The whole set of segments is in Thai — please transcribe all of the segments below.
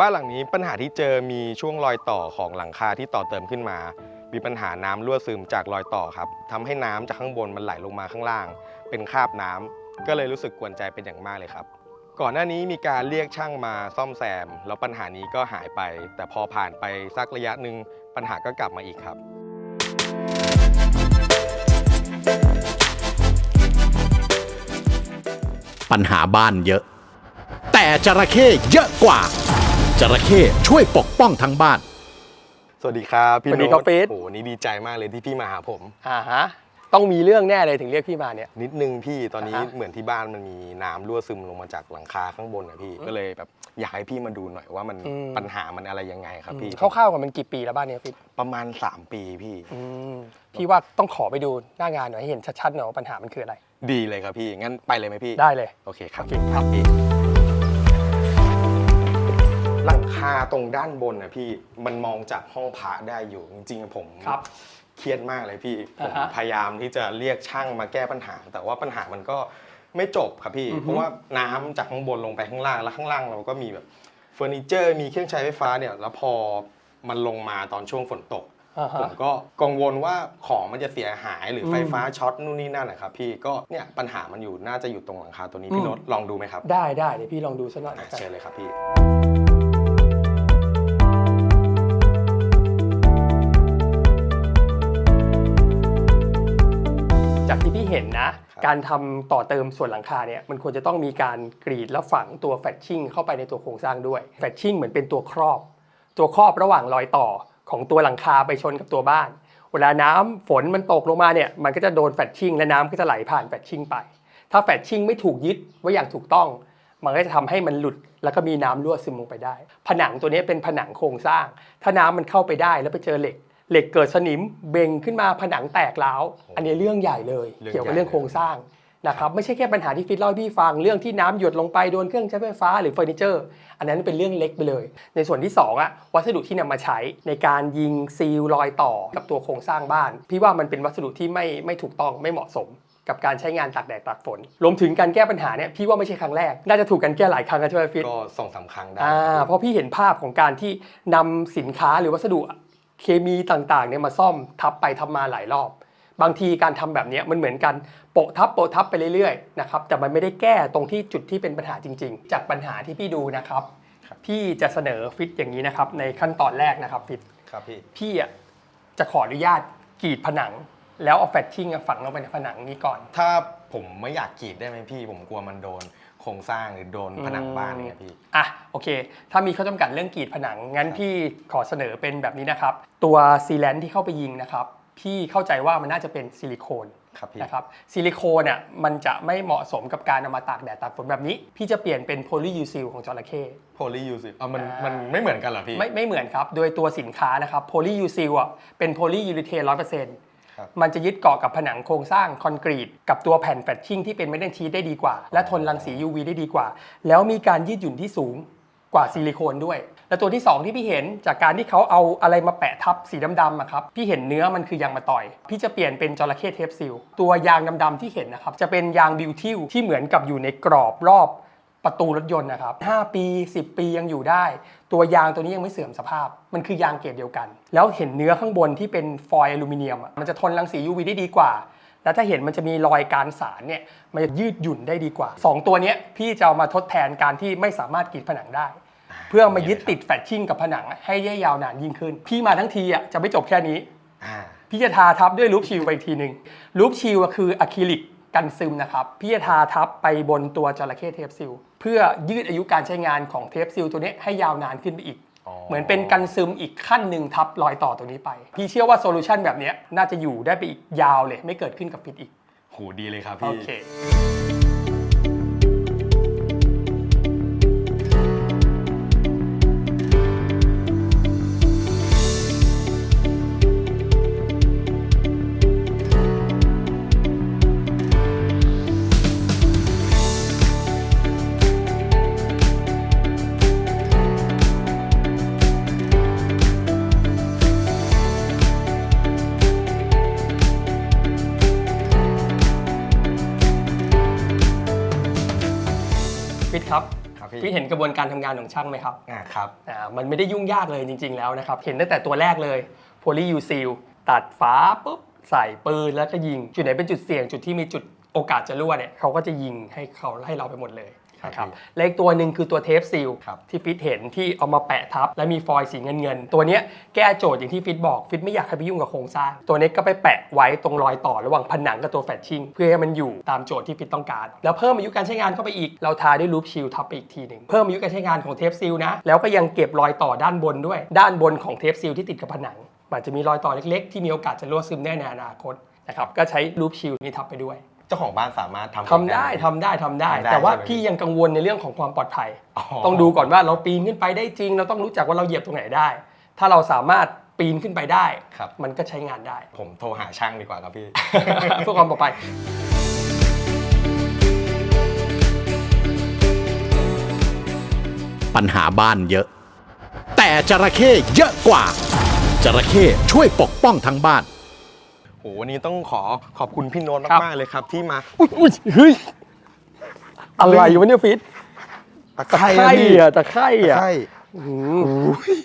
บ้านหลังนี้ปัญหาที่เจอมีช่วงรอยต่อของหลังคาที่ต่อเติมขึ้นมา มีปัญหาน้ำรั่วซึมจากรอยต่อครับทำให้น้ำจากข้างบนมันไหลลงมาข้างล่าง เป็นคราบน้ำก็เลยรู้สึกกวนใจเป็นอย่างมากเลยครับ ก่อนหน้านี้มีการเรียกช่างมาซ่อมแซม แล้วปัญหานี้ก็หายไป แต่พอผ่านไปสักระยะหนึ่งปัญหาก็กลับมาอีกครับปัญหาบ้านเยอะ แต่จระเข้เยอะกว่า จระเข้ช่วยปกป้องทั้งบ้าน สวัสดีครับพี่สวัสดีโน้ครับตฟิต โอ้โหนี่ดีใจมากเลยที่พี่มาหาผม อ่าฮะต้องมีเรื่องแน่เลยถึงเรียกพี่มาเนี่ย นิดนึงพี่ตอนนี้อ่าฮะเหมือนที่บ้านมันมีน้ำรั่วซึมลงมาจากหลังคาข้างบนนะพี่ก็เลยแบบอยากให้พี่มาดูหน่อยว่ามันอืม ปัญหามันอะไรยังไงครับพี่คร่าวๆกันมันกี่ปีแล้วบ้านเนี้ยฟิตประมาณ 3 ปีพี่ อืมพี่ว่าต้องขอไปดูหน้างานหน่อยให้เห็นชัดๆหน่อยว่าปัญหามันคืออะไร ดีเลยครับพี่งั้นไปเลยไหมพี่ได้เลย โอเคครับโอเคครับพี่ หลังคาตรงด้านบนนะพี่มันมองจากห้องพระได้อยู่จริงๆผมครับเครียดมากเลยพี่ผมอ่าฮะพยายามที่จะเรียกช่างมาแก้ปัญหา แต่ว่าปัญหามันก็ไม่จบครับพี่ อือฮึ เพราะว่าน้ำจากข้างบนลงไปข้างล่างแล้วข้างล่างเราก็มีแบบเฟอร์นิเจอร์มีเครื่องใช้ไฟฟ้าเนี่ยแล้วพอมันลงมาตอนช่วงฝนตก อ่าผฮะ มก็กังวลว่าของมันจะเสียหายหรืออมไฟฟ้าช็อตนู่นนี่นั่นนะครับพี่ก็เนี่ยปัญหามันอยู่น่าจะอยู่ตรงหลังคาตัวนี้อืมพี่โน้ตลองดูไหมครับได้ได้เดี๋ยวพี่ลองดูสักหน่อยอะแล้วกัน เชิญเลยครับพี่ จากที่พี่เห็นนะครับการทำต่อเติมส่วนหลังคาเนี่ยมันควรจะต้องมีการกรีดและฝังตัวแฟชชิ่งเข้าไปในตัวโครงสร้างด้วยแฟชชิ่งเหมือนเป็นตัวครอบ ตัวครอบระหว่างรอยต่อของตัวหลังคาไปชนกับตัวบ้าน เวลาน้ำฝนมันตกลงมาเนี่ยมันก็จะโดนแฟชชิ่งและน้ำก็จะไหลผ่านแฟชชิ่งไป ถ้าแฟชชิ่งไม่ถูกยึดไว้อย่างถูกต้องมันก็จะทำให้มันหลุดแล้วก็มีน้ำรั่วซึมลงไปได้ ผนังตัวนี้เป็นผนังโครงสร้าง ถ้าน้ำมันเข้าไปได้แล้วไปเจอเหล็ก เหล็กเกิดสนิมเบ่งขึ้นมาผนังแตกร้าวอันนี้เรื่องใหญ่เลยเรื่องเกี่ยวกับใหญ่เรื่องโครงสร้างนะครับไม่ใช่แค่ปัญหาที่ฟิตเล่าให้พี่ฟังเรื่องที่น้ำหยดลงไปโดนเครื่องใช้ไฟฟ้าหรือเฟอร์นิเจอร์ อันนั้นเป็นเรื่องเล็กไปเลย ในส่วนที่ 2อะวัสดุที่นำมาใช้ในการยิงซีลรอยต่อกับตัวโครงสร้างบ้าน พี่ว่ามันเป็นวัสดุที่ไม่ไม่ถูกต้องไม่เหมาะสม กับการใช้งานตากแดดตากฝนรวมถึงการแก้ปัญหาเนี่ยพี่ว่าไม่ใช่ครั้งแรก น่าจะถูกกันแก้หลายครั้งกันใช่ไหมฟิตก็สองสามครั้งได้อ่าครับเพราะพี่เห็นภาพของการที่นำสินค้าหรือวัสดุ เคมีต่างๆเนี่ยมาซ่อมทับไปทับมาหลายรอบ บางทีการทำแบบเนี้ยมันเหมือนกันโปะทับโปะทับไปเรื่อยๆนะครับแต่มันไม่ได้แก้ตรงที่จุดที่เป็นปัญหาจริง ๆ จากปัญหาที่พี่ดูนะครับพี่จะเสนอฟิตอย่างนี้นะครับในขั้นตอนแรกนะครับฟิตครับพี่พี่อะจะขออนุญาตกรีดผนัง แล้วเอาแฟชชิ่งอะฝังลงไปในผนังนี้ก่อน ถ้า ผมไม่อยากกรีดได้ไหมพี่ ผมกลัวมันโดนโครงสร้างหรือโดนผนังบ้านเนี่ยพี่ อะโอเค ถ้ามีข้อจำกัดเรื่องกรีดผนัง งั้นพี่ขอเสนอเป็นแบบนี้นะครับ ตัวซีแลนที่เข้าไปยิงนะครับ พี่เข้าใจว่ามันน่าจะเป็นซิลิโคนครับพี่ นะครับซิลิโคนเนี่ยมันจะไม่เหมาะสมกับการเอามาตากแดดตากฝนแบบนี้ พี่จะเปลี่ยนเป็นโพลียูซิลของจระเข้ โพลียูซิอะมันอ่ามั มันไม่เหมือนกันเหรอพี่ ไม่ไม่เหมือนครับ โดยตัวสินค้านะครับโพลียูซิลอะเป็นโพลียูริเทนร้อยเปอร์เซ็นต์ครับ มันจะยึดเกาะกับผนังโครงสร้างคอนกรีต กับตัวแผ่นแฟชชิ่งที่เป็นเมทัลชีทได้ดีกว่า และทนรังสี UV ได้ดีกว่า แล้วมีการยืดหยุ่นที่สูงกว่าซิลิโคนด้วย และตัวที่ 2 ที่พี่เห็นจากการที่เขาเอาอะไรมาแปะทับสีดำๆอะครับ พี่เห็นเนื้อมันคือยางมะตอย พี่จะเปลี่ยนเป็นจระเข้เทปซิล ตัวยางดำๆที่เห็นนะครับ จะเป็นยางบิวทิลที่เหมือนกับอยู่ในกรอบรอบ ประตูรถยนต์นะครับ 5 ปี 10 ปียังอยู่ได้ ตัวยางตัวนี้ยังไม่เสื่อมสภาพ มันคือยางเกรดเดียวกัน แล้วเห็นเนื้อข้างบนที่เป็นฟอยล์อลูมิเนียมอะมันจะทนรังสี UV ได้ดีกว่า แล้วถ้าเห็นมันจะมีรอยการสารเนี่ย มันจะยืดหยุ่นได้ดีกว่า 2 ตัวเนี้ยพี่จะเอามาทดแทนการที่ไม่สามารถกรีดผนังได้ เพื่อมายึดติดแฟชชิ่งกับผนังให้ได้ยาวนานยิ่งขึ้น พี่มาทั้งทีอะจะไม่จบแค่นี้อ่าพี่จะทาทับด้วยลูปชิลไปอีกทีหนึ่งลูปชิลคืออะคริลิก กันซึมนะครับพี่จะทาทับไปบนตัวจระเข้เทปซิลเพื่อยืดอายุการใช้งานของเทปซิลตัวนี้ให้ยาวนานขึ้นไปอีกอ๋อเหมือนเป็นกันซึมอีกขั้นหนึ่งทับรอยต่อตัวนี้ไป พี่เชื่อว่าโซลูชันแบบเนี้ยน่าจะอยู่ได้ไปอีกยาวเลย ไม่เกิดขึ้นกับฟิตอีก โหดีเลยครับ โอพี่เคพี่พี่เห็นกระบวนการทำงานของช่างไหมครับอ่าครับอ่ามันไม่ได้ยุ่งยากเลยจริง ๆ แล้วนะครับ เห็นตั้งแต่ตัวแรกเลยโพลียูซิลตัดฝาปุ๊บใส่ปืนแล้วก็ยิง จุดไหนเป็นจุดเสี่ยงจุดที่มีจุด โอกาสจะรั่วเนี่ยเขาก็จะยิงให้เขาให้เราไปหมดเลยครับนะครับพี่และอีกตัวหนึ่งคือตัวเทปซีลครับที่ฟิตเห็นที่เอามาแปะทับ และมีฟอยล์สีเงินเงินๆตัวเนี้ยแก้โจทย์อย่างที่ฟิตบอกฟิตไม่อยากให้ไปยุ่งกับโครงสร้าง ตัวเนี้ยก็ไปแปะไว้ตรงรอยต่อระหว่างผนังกับตัวแฟลชชิ่งเพื่อให้มันอยู่ตามโจทย์ที่ฟิตต้องการ แล้วเพิ่มอายุการใช้งานเข้าไปอีก เราทาด้วยลูปชิลทับไปอีกทีหนึ่งเพิ่มอายุการใช้งานของเทปซีลนะแล้วก็ยังเก็บรอยต่อด้านบนด้วย ด้านบนของเทปซีลที่ติดกับผนังมันจะมีรอยต่อเล็ก ๆ ที่มีโอกาสจะรั่วซึมได้ในอนาคตนะครับก็ใช้ลูปชิลนี้ทับไปด้วย เจ้าของบ้านสามารถทำเองทำได้หมทำได้ทำได้ ทำได้แต่ว่าใช่ไหมพี่ยังกังวลในเรื่องของความปลอดภัย อ๋อ ต้องดูก่อนว่าเราปีนขึ้นไปได้จริง เราต้องรู้จักว่าเราเหยียบตรงไหนได้ ถ้าเราสามารถปีนขึ้นไปได้ ครับ มันก็ใช้งานได้ ผมโทรหาช่างดีกว่าครับพี่ เพื่อความปลอดภัยปัญหาบ้านเยอะ แต่จระเข้เยอะกว่าจระเข้ช่วยปกป้องทั้งบ้านโห วันนี้ต้องขอขอบคุณพี่โน้ตครับ มากๆเลยครับ ที่มาอุ้ยเฮ้ยอะไรวะเนี่ยฟิตตะตะไคร่อะตะไคร่อะใช่อื้อหือ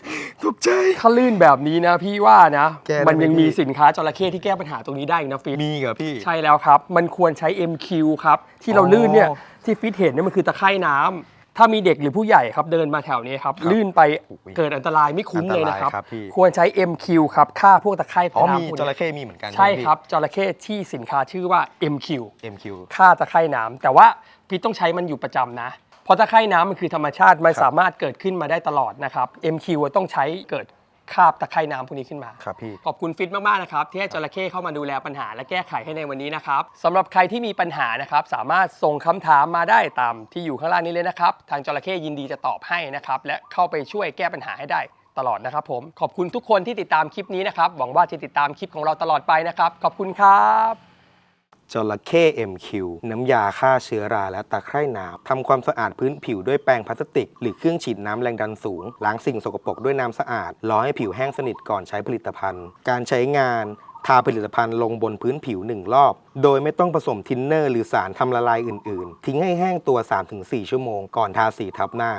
ตกใจ ถ้าลื่นแบบนี้นะพี่ว่านะ แก้ได้ไหมมันยังพี่ มีสินค้าจระเข้ที่แก้ปัญหาตรงนี้ได้อีกนะฟิตมีเหรอพี่ ใช่แล้วครับ มันควรใช้ MQ ครับ ที่เราอ๋อลื่นเนี่ยที่ฟิตเห็นเนี่ยมันคือตะไคร่น้ำ ถ้ามีเด็กหรือผู้ใหญ่ครับเดินมาแถวนี้ครับครับลื่นไปโอ้ยเกิดอันตรายไม่คุ้มเลยนะครับอันตรายครับพี่ควรใช้ MQ ครับฆ่าพวกตะไคร่อ๋อน้ำมีพวกจนี้ระเข้มีเหมือนกัน ใช่ไหมพี่ครับจระเข้ที่สินค้าชื่อว่า MQ MQ ฆ่าตะไคร่น้ำแต่ว่าฟิตต้องใช้มันอยู่ประจำนะ เพราะตะไคร่น้ำมันคือธรรมชาติมันครับสามารถเกิดขึ้นมาได้ตลอดนะครับ MQ ต้องใช้เกิด คราบตะไคร่น้ำพวกนี้ขึ้นมา ครับพี่ ขอบคุณฟิตมากๆนะครับ ที่ให้จระเข้เข้ามาดูแลปัญหาและแก้ไขให้ในวันนี้นะครับสำหรับใครที่มีปัญหานะครับสามารถส่งคำถามมาได้ตามที่อยู่ข้างล่างนี้เลยนะครับ ทางจระเข้ยินดีจะตอบให้นะครับ และเข้าไปช่วยแก้ปัญหาให้ได้ตลอดนะครับผม ขอบคุณทุกคนที่ติดตามคลิปนี้นะครับ หวังว่าจะติดตามคลิปของเราตลอดไปนะครับ ขอบคุณครับ จระเข้ MQ น้ำยาฆ่าเชื้อราและตะไคร่น้ำทำความสะอาดพื้นผิวด้วยแปรงพลาสติก หรือเครื่องฉีดน้ำแรงดันสูง ล้างสิ่งสกปรกด้วยน้ำสะอาดรอให้ผิวแห้งสนิทก่อนใช้ผลิตภัณฑ์ การใช้งานทาผลิตภัณฑ์ลงบนพื้นผิว 1 รอบ โดยไม่ต้องผสมทินเนอร์หรือสารทำละลายอื่น ๆ ทิ้งให้แห้งตัว 3-4 ชั่วโมงก่อนทาสีทับหน้า